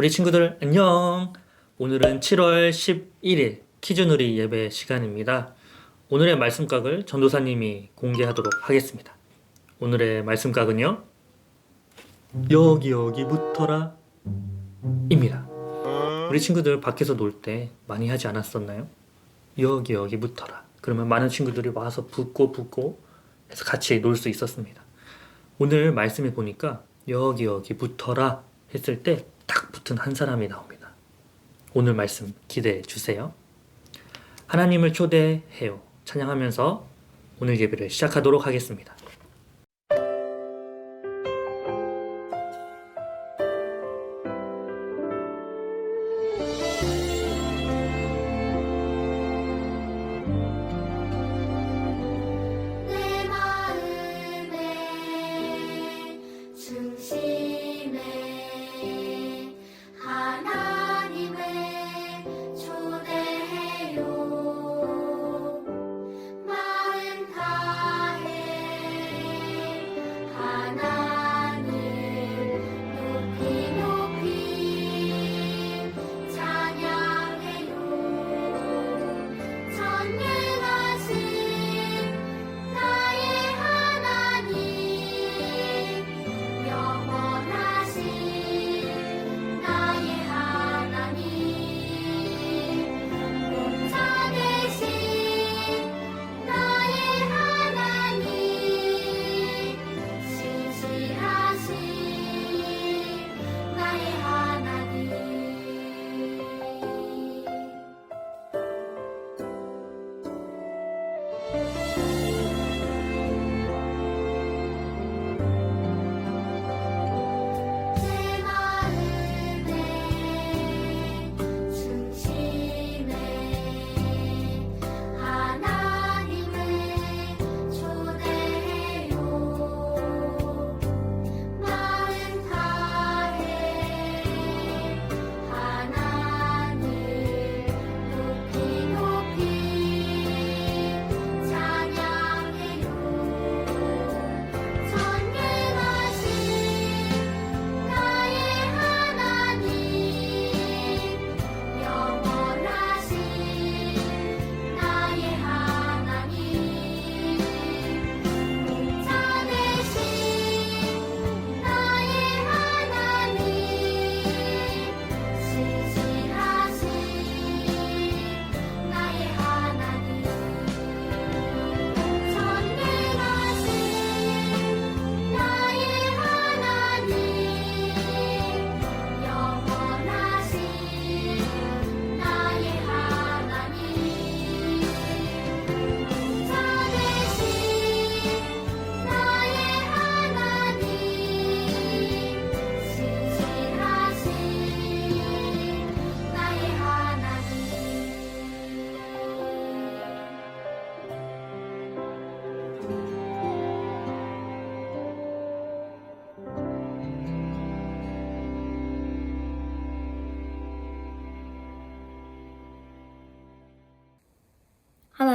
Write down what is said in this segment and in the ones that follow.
우리 친구들 안녕. 오늘은 7월 11일 키즈누리 예배 시간입니다. 오늘의 말씀각을 전도사님이 공개하도록 하겠습니다. 오늘의 말씀각은요. 여기 여기부터라 입니다. 우리 친구들 밖에서 놀 때 많이 하지 않았었나요? 여기 여기부터라. 그러면 많은 친구들이 와서 붙고 붙고 해서 같이 놀 수 있었습니다. 오늘 말씀에 보니까 여기 여기 붙어라 했을 때 딱 붙은 한 사람이 나옵니다. 오늘 말씀 기대해 주세요. 하나님을 초대해요. 찬양하면서 오늘 예배를 시작하도록 하겠습니다.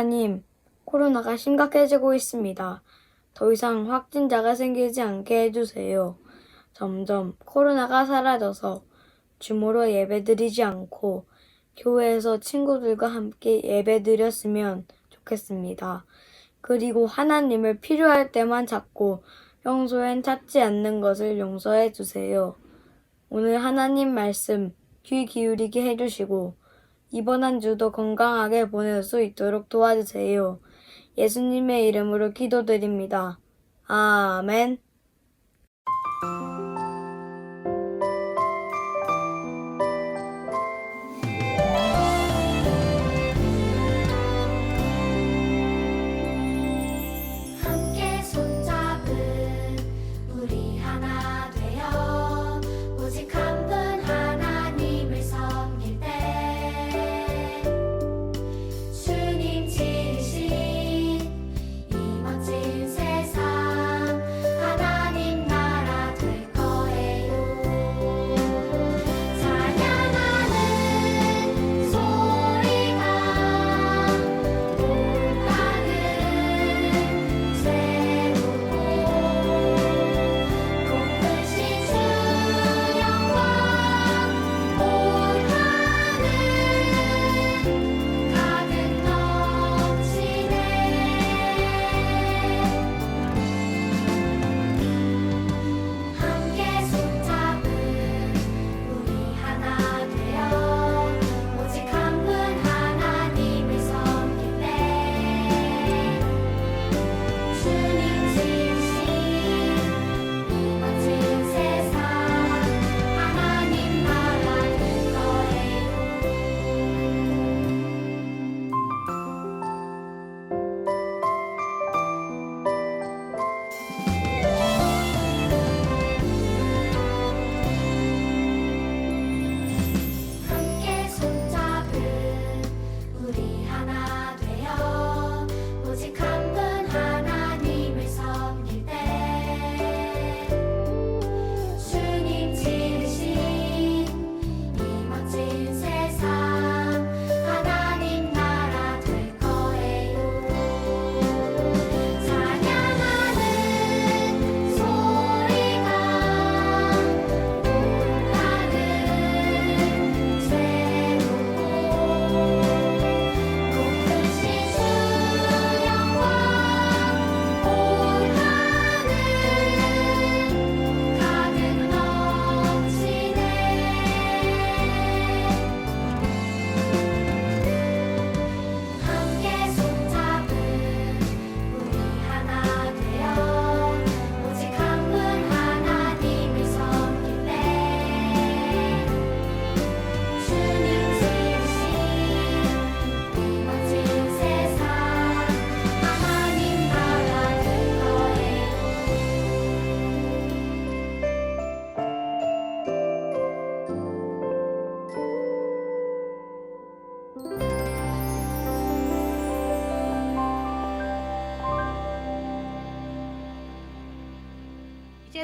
하나님, 코로나가 심각해지고 있습니다. 더 이상 확진자가 생기지 않게 해주세요. 점점 코로나가 사라져서 줌으로 예배드리지 않고 교회에서 친구들과 함께 예배드렸으면 좋겠습니다. 그리고 하나님을 필요할 때만 찾고 평소엔 찾지 않는 것을 용서해 주세요. 오늘 하나님 말씀 귀 기울이게 해주시고 이번 한 주도 건강하게 보낼 수 있도록 도와주세요. 예수님의 이름으로 기도드립니다. 아멘.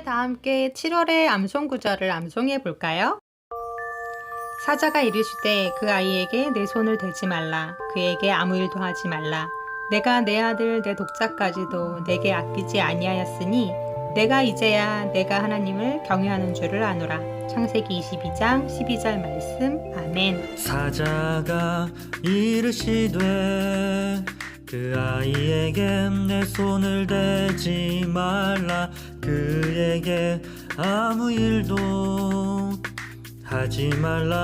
다 함께 7월의 암송 구절을 암송해 볼까요? 사자가 이르시되 그 아이에게 내 손을 대지 말라. 그에게 아무 일도 하지 말라. 내가 내 아들 내 독자까지도 내게 아끼지 아니하였으니 내가 이제야 내가 하나님을 경외하는 줄을 아노라. 창세기 22장 12절 말씀. 아멘. 사자가 이르시되 그 아이에게 내 손을 대지 말라 그에게 아무 일도 하지 말라.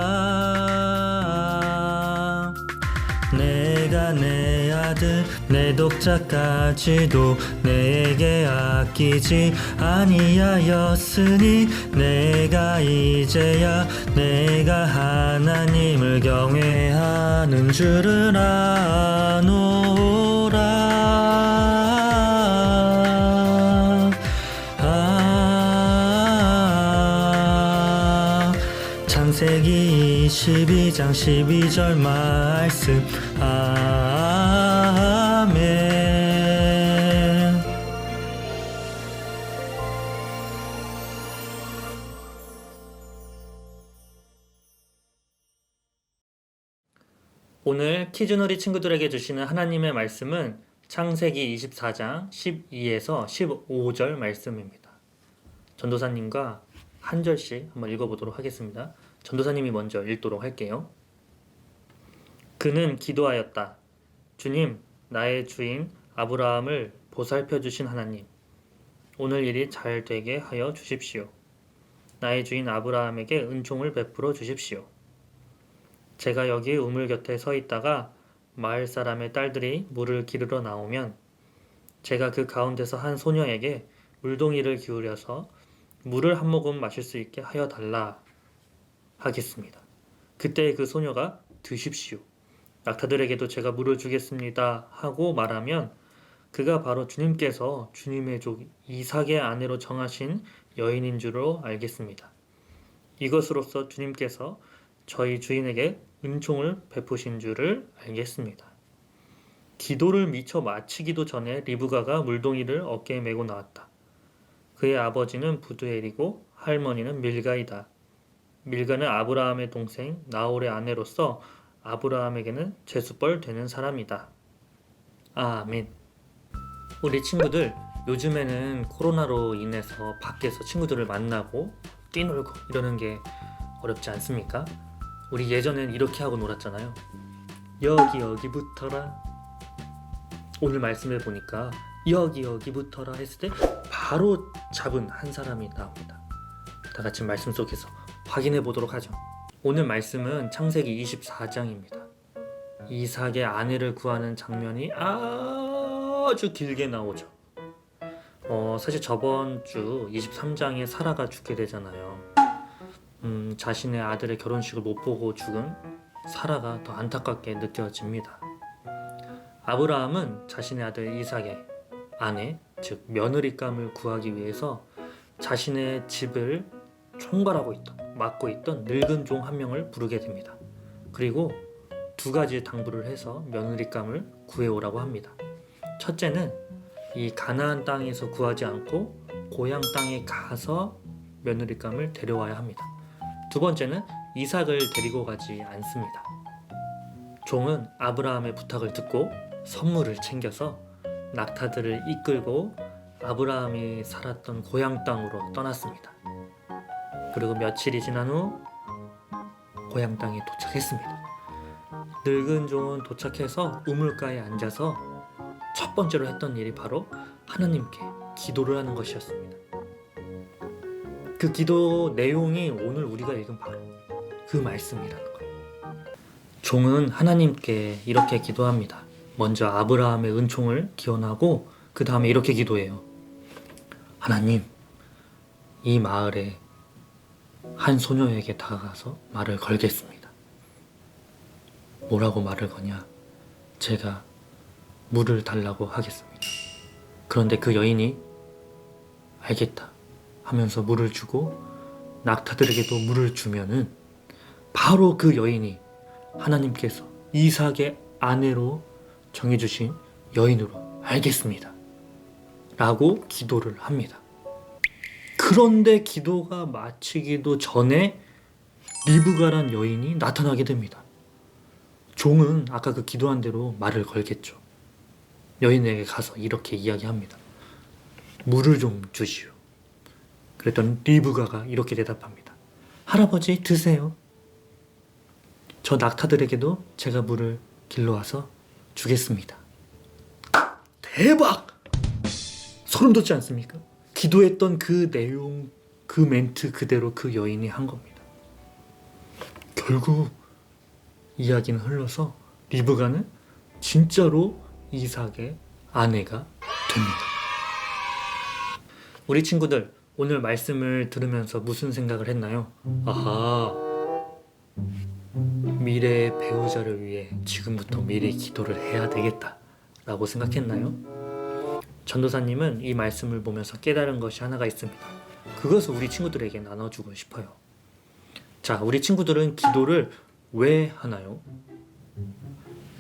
내가 내 아들 내 독자까지도 내게 아끼지 아니하였으니 내가 이제야 내가 하나님을 경외하는 줄을 아노라 22장 12절 말씀 아멘 오늘 키즈놀이 친구들에게 주시는 하나님의 말씀은 창세기 24장 12에서 15절 말씀입니다. 전도사님과 한 절씩 한번 읽어보도록 하겠습니다. 전도사님이 먼저 읽도록 할게요. 그는 기도하였다. 주님, 나의 주인 아브라함을 보살펴 주신 하나님, 오늘 일이 잘 되게 하여 주십시오. 나의 주인 아브라함에게 은총을 베풀어 주십시오. 제가 여기 우물 곁에 서 있다가 마을 사람의 딸들이 물을 기르러 나오면 제가 그 가운데서 한 소녀에게 물동이를 기울여서 물을 한 모금 마실 수 있게 하여 달라 하겠습니다. 그때 그 소녀가 드십시오. 낙타들에게도 제가 물을 주겠습니다 하고 말하면 그가 바로 주님께서 주님의 족 이삭의 아내로 정하신 여인인 줄로 알겠습니다. 이것으로써 주님께서 저희 주인에게 은총을 베푸신 줄을 알겠습니다. 기도를 미처 마치기도 전에 리브가가 물동이를 어깨에 메고 나왔다. 그의 아버지는 부두엘이고 할머니는 밀가이다. 밀가는 아브라함의 동생 나홀의 아내로서 아브라함에게는 제수벌 되는 사람이다. 아멘. 우리 친구들 요즘에는 코로나로 인해서 밖에서 친구들을 만나고 뛰놀고 이러는 게 어렵지 않습니까? 우리 예전엔 이렇게 하고 놀았잖아요. 여기 여기 붙어라. 오늘 말씀해 보니까 여기 여기 붙어라 했을 때 바로 잡은 한 사람이 나옵니다. 다 같이 말씀 속에서 확인해 보도록 하죠. 오늘 말씀은 창세기 24장입니다. 이삭의 아내를 구하는 장면이 아주 길게 나오죠. 어, 사실 저번 주 23장에 사라가 죽게 되잖아요. 음, 자신의 아들의 결혼식을 못 보고 죽은 사라가 더 안타깝게 느껴집니다. 아브라함은 자신의 아들 이삭의 아내, 즉 며느리감을 구하기 위해서 자신의 집을 총괄하고 있던, 맡고 있던 늙은 종 한 명을 부르게 됩니다. 그리고 두 가지 당부를 해서 며느리감을 구해오라고 합니다. 첫째는 이 가나안 땅에서 구하지 않고 고향 땅에 가서 며느리감을 데려와야 합니다. 두 번째는 이삭을 데리고 가지 않습니다. 종은 아브라함의 부탁을 듣고 선물을 챙겨서 낙타들을 이끌고 아브라함이 살았던 고향 땅으로 떠났습니다. 그리고 며칠이 지난 후 고향 땅에 도착했습니다. 늙은 종은 도착해서 우물가에 앉아서 첫 번째로 했던 일이 바로 하나님께 기도를 하는 것이었습니다. 그 기도 내용이 오늘 우리가 읽은 바로 그 말씀이라는 거예요. 종은 하나님께 이렇게 기도합니다. 먼저 아브라함의 은총을 기원하고 그 다음에 이렇게 기도해요. 하나님, 이 마을에 한 소녀에게 다가가서 말을 걸겠습니다. 뭐라고 말을 거냐? 제가 물을 달라고 하겠습니다. 그런데 그 여인이 알겠다 하면서 물을 주고 낙타들에게도 물을 주면은 바로 그 여인이 하나님께서 이삭의 아내로 정해주신 여인으로 알겠습니다. 라고 기도를 합니다. 그런데 기도가 마치기도 전에 리브가란 여인이 나타나게 됩니다. 종은 아까 그 기도한 대로 말을 걸겠죠. 여인에게 가서 이렇게 이야기합니다. 물을 좀 주시오. 그랬더니 리브가가 이렇게 대답합니다. 할아버지 드세요. 저 낙타들에게도 제가 물을 길러와서 주겠습니다. 대박! 소름 돋지 않습니까? 기도했던 그 내용, 그 멘트 그대로 그 여인이 한 겁니다. 결국 이야기는 흘러서 리브가는 진짜로 이삭의 아내가 됩니다. 우리 친구들 오늘 말씀을 들으면서 무슨 생각을 했나요? 아하 미래의 배우자를 위해 지금부터 미리 기도를 해야 되겠다 라고 생각했나요? 전도사님은 이 말씀을 보면서 깨달은 것이 하나가 있습니다. 그것을 우리 친구들에게 나눠주고 싶어요. 자, 우리 친구들은 기도를 왜 하나요?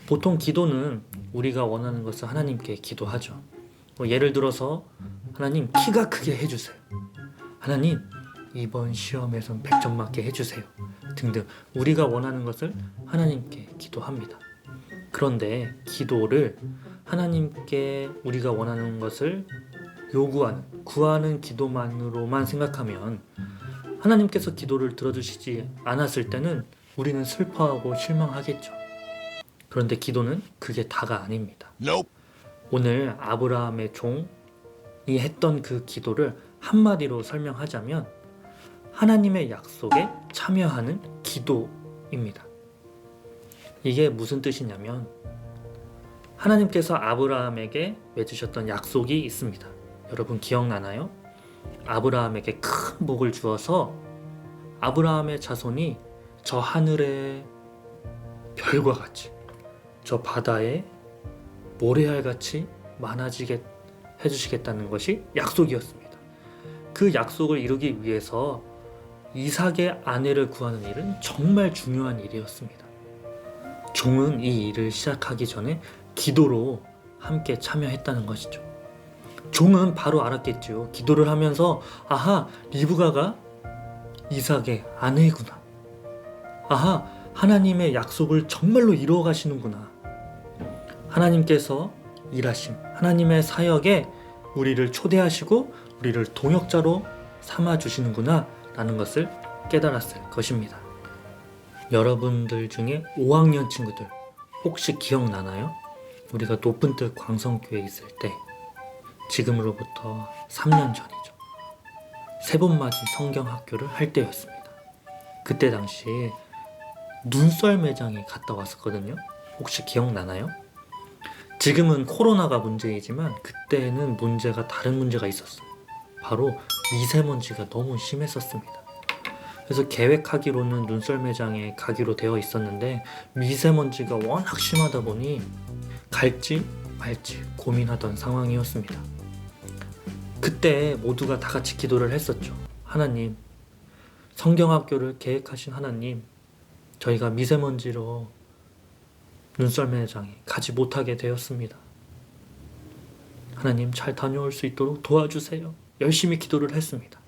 보통 기도는 우리가 원하는 것을 하나님께 기도하죠. 뭐 예를 들어서 하나님 키가 크게 해주세요. 하나님 이번 시험에선 100점 맞게 해주세요. 등등 우리가 원하는 것을 하나님께 기도합니다. 그런데 기도를 하나님께 우리가 원하는 것을 요구하는 구하는 기도만으로만 생각하면 하나님께서 기도를 들어주시지 않았을 때는 우리는 슬퍼하고 실망하겠죠. 그런데 기도는 그게 다가 아닙니다. 오늘 아브라함의 종이 했던 그 기도를 한마디로 설명하자면 하나님의 약속에 참여하는 기도입니다. 이게 무슨 뜻이냐면 하나님께서 아브라함에게 맺으셨던 약속이 있습니다. 여러분 기억나나요? 아브라함에게 큰 복을 주어서 아브라함의 자손이 저 하늘의 별과 같이 저 바다의 모래알 같이 많아지게 해주시겠다는 것이 약속이었습니다. 그 약속을 이루기 위해서 이삭의 아내를 구하는 일은 정말 중요한 일이었습니다. 종은 이 일을 시작하기 전에 기도로 함께 참여했다는 것이죠. 종은 바로 알았겠죠. 기도를 하면서 아하 리브가가 이삭의 아내구나. 아하 하나님의 약속을 정말로 이루어 가시는구나. 하나님께서 일하심, 하나님의 사역에 우리를 초대하시고 우리를 동역자로 삼아 주시는구나 라는 것을 깨달았을 것입니다. 여러분들 중에 5학년 친구들 혹시 기억나나요? 우리가 높은 뜻 광성교회 있을 때 지금으로부터 3년 전이죠. 세번맞이 성경학교를 할 때였습니다. 그때 당시에 눈썰 매장에 갔다 왔었거든요. 혹시 기억나나요? 지금은 코로나가 문제이지만 그때는 문제가 다른 문제가 있었어요. 바로 미세먼지가 너무 심했었습니다. 그래서 계획하기로는 눈썰 매장에 가기로 되어 있었는데 미세먼지가 워낙 심하다 보니 갈지 말지 고민하던 상황이었습니다. 그때 모두가 다 같이 기도를 했었죠. 하나님, 성경학교를 계획하신 하나님, 저희가 미세먼지로 눈썰 매장에 가지 못하게 되었습니다. 하나님 잘 다녀올 수 있도록 도와주세요. 열심히 기도를 했습니다.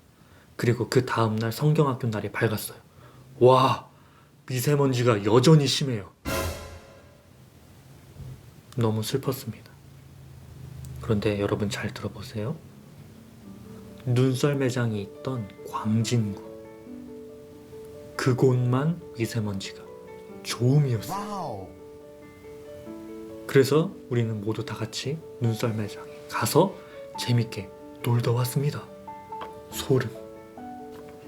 그리고 그 다음날 성경학교 날이 밝았어요. 와, 미세먼지가 여전히 심해요. 너무 슬펐습니다. 그런데 여러분 잘 들어보세요. 눈썰 매장이 있던 광진구. 그곳만 미세먼지가 조음이었어요. 그래서 우리는 모두 다 같이 눈썰 매장에 가서 재밌게 놀다 왔습니다. 소름.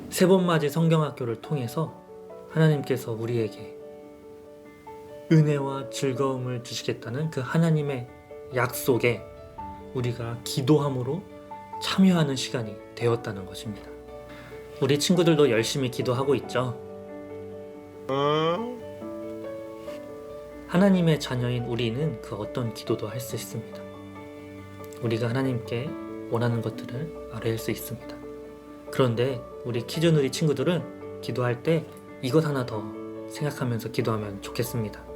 세 번 맞이 성경학교를 통해서 하나님께서 우리에게 은혜와 즐거움을 주시겠다는 그 하나님의 약속에 우리가 기도함으로 참여하는 시간이 되었다는 것입니다. 우리 친구들도 열심히 기도하고 있죠. 하나님의 자녀인 우리는 그 어떤 기도도 할 수 있습니다. 우리가 하나님께 원하는 것들을 아뢰일 수 있습니다. 그런데 우리 키즈누리 친구들은 기도할 때 이것 하나 더 생각하면서 기도하면 좋겠습니다.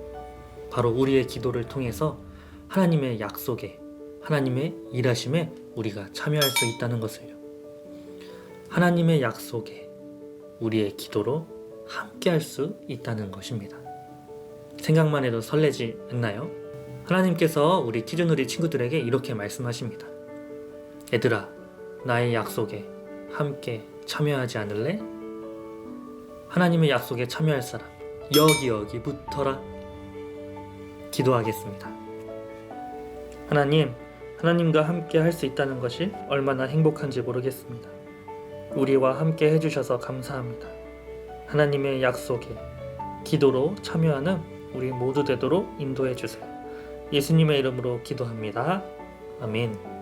바로 우리의 기도를 통해서 하나님의 약속에 하나님의 일하심에 우리가 참여할 수 있다는 것을요. 하나님의 약속에 우리의 기도로 함께 할 수 있다는 것입니다. 생각만 해도 설레지 않나요? 하나님께서 우리 키즈누리 친구들에게 이렇게 말씀하십니다. 얘들아, 나의 약속에 함께 참여하지 않을래? 하나님의 약속에 참여할 사람, 여기 여기 붙어라. 기도하겠습니다. 하나님, 하나님과 함께 할 수 있다는 것이 얼마나 행복한지 모르겠습니다. 우리와 함께 해주셔서 감사합니다. 하나님의 약속에 기도로 참여하는 우리 모두 되도록 인도해 주세요. 예수님의 이름으로 기도합니다. 아멘.